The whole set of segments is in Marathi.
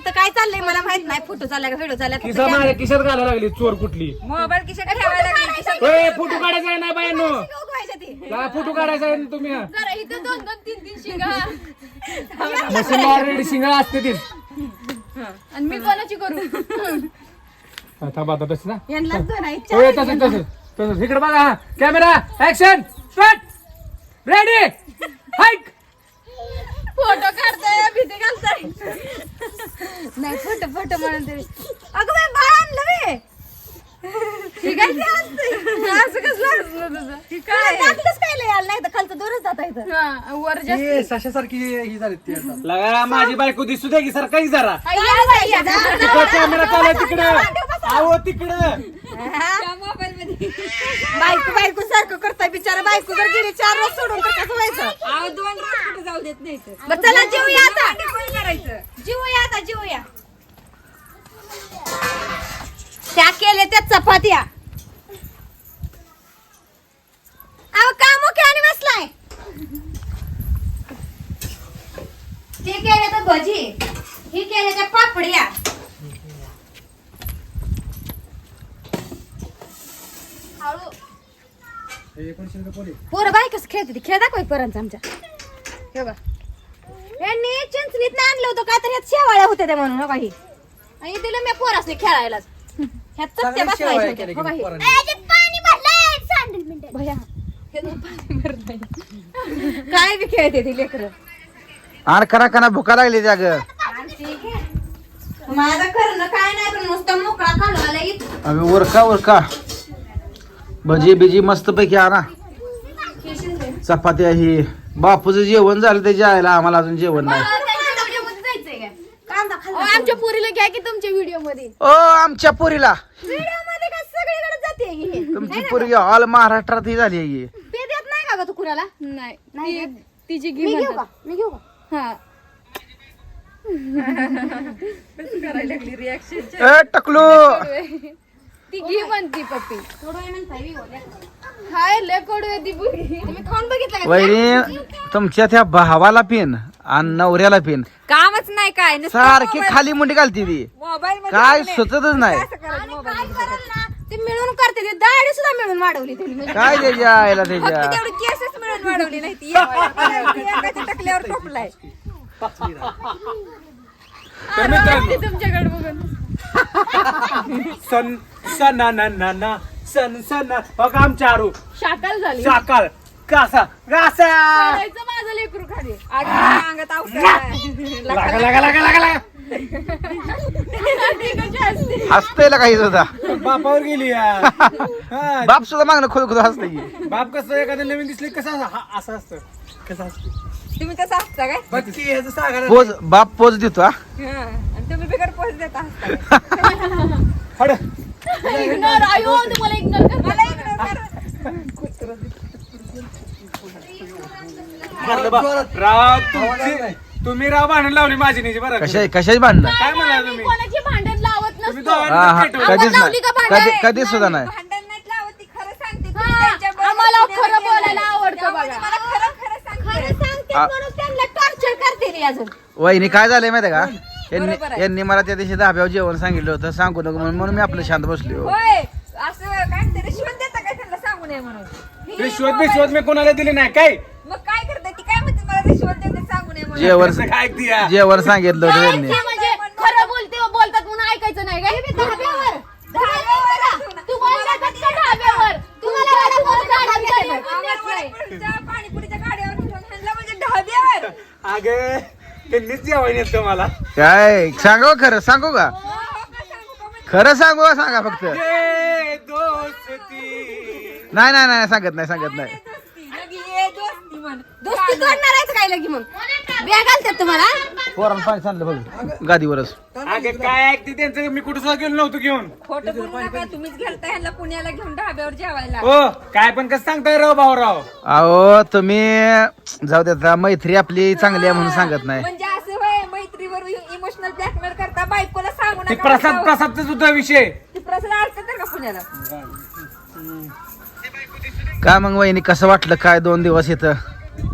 इथं काय चाललंय मला माहीत नाही. फोटो चाललाय का व्हिडिओ फक्त किसा माझ्या खिशात घालायला लागली चोर कुठली? मोबाईल खिशात ठेवायला लागली. खिशात ए फोटो काढायचा आहे ना बायांनो. ती. काय फोटो काढायचा आहे ना तुम्ही. जरा इथं दोन दोन तीन तीन शिंगा मशीन ऑलरेडी शिंगळा असते ती. आणि मी कोणाची करू? थांबा आता तसं ना. यांनाच दोन आहेत होय तसं तसं तसं. इकडे बघा हा. कॅमेरा ऍक्शन स्टार्ट रेडी हाईक फोटो काढताय भीती घालताय नाही फोटो फोटो म्हणून तरी अगं बाई बाळ आणलं बे हे काय ते हसतंय? असं कसलं हसलं तुझं? तुला दातच काय लय आलं नाही तर खालचं दोरच जाता वर जास्त ही झाली ती आता. लगा माझी बायको दिसू दे की सर काही जरा आई, या बाई, या. जा, जा, तिकडं जा. कॅमेरा चालू आहे तिकडं आहो तिकडं मोबाईल मध्ये बायको बायको सारखं करताय बिचारा बायको जर गेली चार रोज सोडून तर कसं व्हायचं? अहो दोन कुठे जाऊ देत नाही तर. बरं चला जेवूया आता. कोण करायचं? जेवूया आता जेवूया त्या केले त्या चपात्या. अहो का मुख्याने बसलाय. ते केले तर भजी ही केले त्या पापड्या. पोरं बाई कसं खेळते ती? खेळ दाखव पर्यंत आमच्या? हे बघ. यांनी चिंचणीत आणलं होतं का? तर ह्यात शेवाळ्या होत्या त्या म्हणून हो काही आणि दिलं मी पोरासने खेळायलाच. ह्यात चपट्या बसवायच्या हो काही. भैया, हे पाणी नाही. काय बी खेळते ती लेकर. आणि करा करा भुका लागली त्या ग. माझं करणं काय नाही पण नुसतं मोकळा इथं अगं उरका उरका. भजी बिजी मस्त पैकी आणा. चपात्या ही. बापूचं जेवण झालं त्याच्या आईला आम्हाला अजून जेवण नाही. आमच्या पुरीला घ्या की तुमच्या व्हिडिओमध्ये ओ आमच्या पोरीला. व्हिडिओमध्ये काय सगळीकडे जाते ही. तुमची पोरगी ऑल महाराष्ट्रात ही झाली आहे. पे देत नाही का ग तू कुणाला? नाही नाही ती- देत. तिची मी घेऊ का? मी घेऊ का? हा. करायला लागली रिॲक्शन ए टकलू. ती घी म्हणती पप्पी. हाय लय कडू आहे ती बुगी तुम्ही खाऊन बघितलं वहिनी तुमच्या त्या भावाला पिन आणि नवऱ्याला पिन. कामच नाही काय नुसतं सारखी खाली मुंडी घालती ती. मोबाईल मध्ये काय लागले. सुचतच नाही. असं करायचं आणि मोबाईल काय मध्ये. कराल ना ते मिळून करते ते दाढी सुद्धा मिळून वाढवली त्यांनी म्हणजे काय त्याच्या आईला फक्त त्याच्या? तेवढी केसच मिळून वाढवली नाही ती. ती एकाच्या टकल्यावर टोपलाय. तर मित्रांनो. ती तुमच्याकडे बघून. सन सना ना ना ना सन सना बघा आमच्या आरू. शाकाल झाली. साकाळ कासा कासा पडायचं माझं लेकरू खाली. आग अंगात लागा लागा लागा लागा लागा हसतय काही सुद्धा. बापावर गेली यार हा, बाप सुद्धा मागणं खोद खोद हसतय. की. बाप कसं एखादं नवीन दिसले कसं हा- असं असतं. कसं असतं? तुम्ही तसं हसता काय? बघ की ह्याचं सांगा ना. पोज बाप पोज देतो हा. हा. आणि तुम्ही बिगर पोच देता हसता. काय? हड. इग्नोर आयो तुम्हाला इग्नोर कर. मला. राव तुमची तुम्ही राव भांडण लावली माझी निजी बरं. कशा कशाची भांडणं? काय म्हणाला तुम्ही? कोणाची भांडण लावत तुम्ही नसतो. हा दोघांना पेटवलं. कधीच लावली का नाही. भांडण? कधी कधीच सुद्धा नाही. भांडण नाही लावत ती खरं सांगते. त्यांच्याबरोबर आम्हाला खरं. बोलायला आवडतं त्यामुळे बघा. मला खरं खरं सांगते. खरं सांगते आ- म्हणून त्यांना टॉर्चर करते रे अजून. वहिनी काय झालंय माहितीये का? यांनी. यांनी मला त्या दिवशी धाब्यावर जेवण सांगितलं होतं. सांगू नको म्हणून म्हणून मी आपलं शांत बसलो होय असं काय ते रिश्वत देता काय त्यांना सांगू नये म्हणून? ही रिश्वत बिश्वत मी कोणाला दिली नाही काय? मग काय करते? ती काय म्हणते मला रिश्वत देते सांगू नये म्हणून? जेवण कसं काय ऐकते या? जेवण सांगितलं होतं काय त्यांनी. ते म्हणजे खरं बोलते बोलतात म्हणून ऐकायचं नाही तू का? तुम्हाला बोल पाणीपुरीच्या गाड्यावर ह्यांना म्हणजे ढाब्यावर अगं त्यांनीच जेवायला येतं मला. काय? सांगू खरं? सांगू का? का सांगू का? खरं सांगू का सांगा फक्त? ये दोस्ती. नाही नाही नाही सांगत नाही सांगत नाही दोस्ती, लगी ये दोस्ती म्हण. काय लगी मग? घालतात तुम्हाला? पोरानं पाणी सांडलं बघ. गादीवरच. अगं काय ऐकते त्यांचं? मी कुठं सुद्धा गेलो नव्हतो घेऊन. खोटं बोलू नका तुम्हीच घालता ह्यांना पुण्याला घेऊन ढाब्यावर जेवायला. हो काय पण कसं सांगताय राव भाऊराव? अहो तुम्ही जाऊ देता मैत्री आपली चांगली आहे म्हणून सांगत नाही. म्हणजे असं होय मैत्रीवर इमोशनल ब्लॅकमेल करता बायकोला सांगू ते नका प्रसाद. प्रसादचा सुद्धा विषय. ती प्रसाद आलतं तर का पुण्याला? काय मग वहिनी कसं वाटलं? काय दोन दिवस इथं?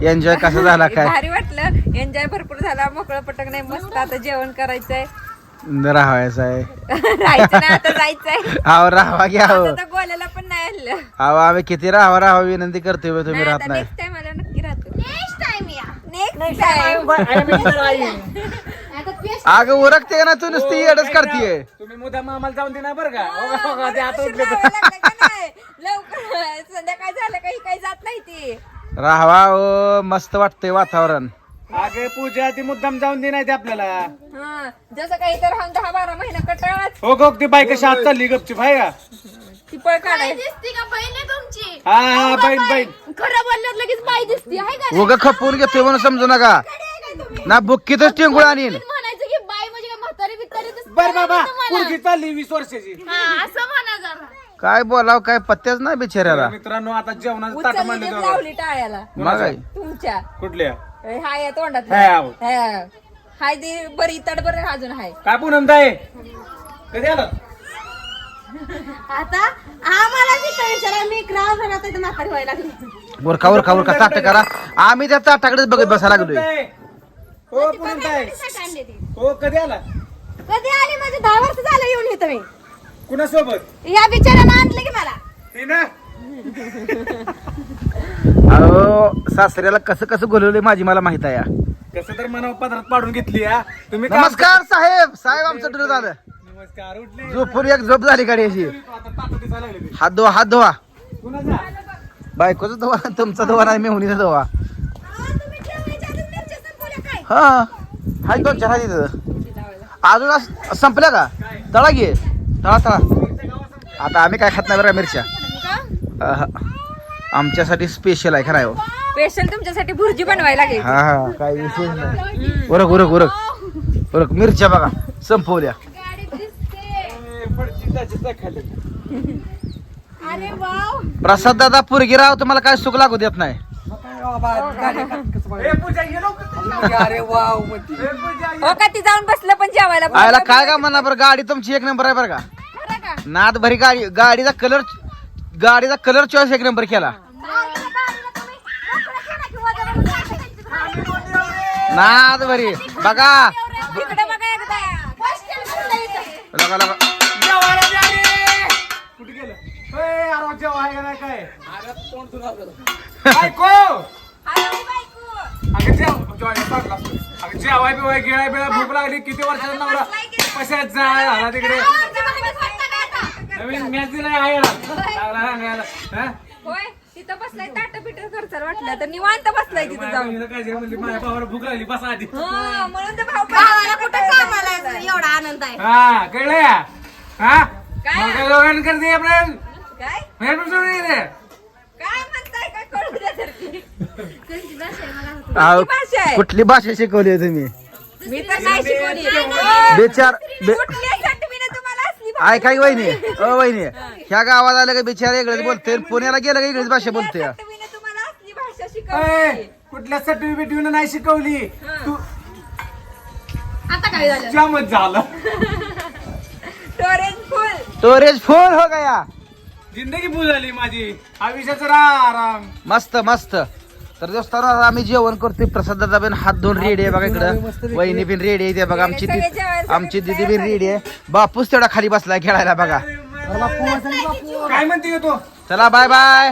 एन्जॉय कसा झाला काय? भारी वाटलं. एन्जॉय भरपूर झाला. मोकळं पटक नाही मस्त आता जेवण करायचंय. राहायचं आहे. राहायचं नाही आता जायचंय. अहो राहावा घ्या हो आता गोल्याला पण नाही आणलं अहो आम्ही किती राहावा राहावा विनंती करतोय बा, तुम्ही राहत नाही. नेक्स्ट टाइम आला नक्की राहतो. नेक्स्ट टाइम या. नेक्स्ट टाइम अगं उरकते का ना तू नुसती येडच करतीये? तुम्ही मुद्दाम आम्हाला जाऊन देणार बरं का? हो हो का, ते आता उठले तर. लवकर. संध्याकाळ झालं काही काही जात नाही ती. राहावा ओ मस्त वाटतंय वातावरण. अगे पूजा ती मुद्दाम जाऊन दे नाही ते आपल्याला. हा जसं काही तर राहून दहा बारा महिना कटाळाच. हो गो ती बाई कशी आत चालली आहे का? ती पळ काढाय दिसती का बहीण आहे तुमची? हा हा बहीण बहीण. खरं बोलल्यावर लगेच बाई दिसती आहे का उग खपवून घेतोय म्हणून समजू नका. ना बुक्कीतच टिंगूळ आणीन. म्हणायचं की बाई म्हणजे काय म्हातारी बितारी दिसते बर बाबा तुम्हाला. पुरगी चालली वीस वर्षाची. हा, असं म्हणा. काय बोलाव काय पत्त्याच नाही बिचाऱ्याला. मित्रांनो आता जेवणाचं ताट उचलली तर लावली टाळ्याला. मग काय? तुमच्या. कुठल्या? हाय या तोंडात हाय, आहो. हाय. हाय ती बरी तडबर अजून हाय. काय पूनम ताई कधी आलं आता आम्हाला विचारा मी ग्राम घरात इथं म्हातारी व्हायला लागली. ताट करा. आम्ही त्या ताटाकडेच बघत बसायला लागलोय. हो हो कधी आला कधी आली? म्हणजे दहा वर्ष झालं येऊन येतो मी. कुणासोबत? या बिचाऱ्यानं आणलं की मला. हे ना? अहो सासऱ्याला कसं कसं बोलवलंय माझी मला माहीत आहे. कसं तर मनावर पदरात पाडून घेतली हा? तुम्ही काय- नमस्कार साहेब. साहेब आमचं ड्रिल झालं. नमस्कार उठले. झोपून एक झोप झाली गाडी अशी. आता ताटं दिसायला लागले ते. हात धुवा हात धुवा. कुणाचा? बायकोचा धुवा तुमचा धुवा नाही मेहुनीचा धुवा. हा. हाय दोन चार हाय तिथं. अजून अस- संपल्या का? तळा घे. तळा तळा आता आम्ही काय खात नाही बरं का मिरच्या? अह, आमच्यासाठी स्पेशल आहे खरं आहे हो. स्पेशल तुमच्यासाठी भुर्जी बनवायला लागेल. हा हा काय नाही. उरक उरक उरक. उरक मिरच्या बघा संपवल्या. प्रसाद दादा पुरगी राव तुम्हाला काय सुख लागू देत नाही. अरे वाव. हो का ती जाऊन बसलं पण जेवायला. आयला काय का म्हणा बरं गाडी तुमची एक नंबर आहे बरं का? नाद भरी गाडी गाडीचा कलर गाडीचा कलर चॉईस एक नंबर केला. नाद भरी बघा. लगा लगा. जेवाय बिवाय गिळाय बिळाय भूक लागली. किती वर्षाचा नवरा? कशात जा झाला तिकडे नवीन मॅच दिलाय आहे ना. लागला सांगायला. हा? होय. तिथं बसलाय ताट पिट खर्चाला वाटलं तर निवांत बसलाय तिथं माझ्या जाऊन. बहिणीला काय जेवण म्हणली, माझ्या भावाला भूक लागली बसा आधी. हा, म्हणून तर भाऊ भावाला कुठं कामाला एवढा आनंद आहे. हा कळलं? या हा? काय? मग काय दोघांना करते आपण काय? मॅडम सोडून येते. काय म्हणताय? काय कळू द्या तर की. अहो, भाषा आहे? कुठली भाषा शिकवली आहे तुम्ही? मी तर नाही शिकवली. बेचार बे- तुम्हाला असली भाषा ऐका की वहिनी? अ वहिनी ह्या गावात आलं का बिचार वेगळंच बोलते पुण्याला गेलं का वेगळीच भाषा बोलते कुठल्यासाठी मी तुम्हाला असली भाषा ए, शिकवली. कुठल्या सर्टिफिकेट नाही शिकवली? तू आता काय झालं? जामच झालं. स्टोरेज फुल. स्टोरेज फुल हो गया. जिंदगी फुल झाली माझी. आयुष्याचा रा- आराम मस्त मस्त. तर दोस्तांनो आता आम्ही जेवण करतोय. प्रसाद दादा पण हात धुवून रेडी आहे बघा इकडं. वहिनी पण रेडी आहे ते बघा. आमची सगळे दी- जेवायला आमची दिदी पण रेडी आहे. बापूच तेवढा खाली बसलाय खेळायला बघा. काय म्हणते तो? चला बाय बाय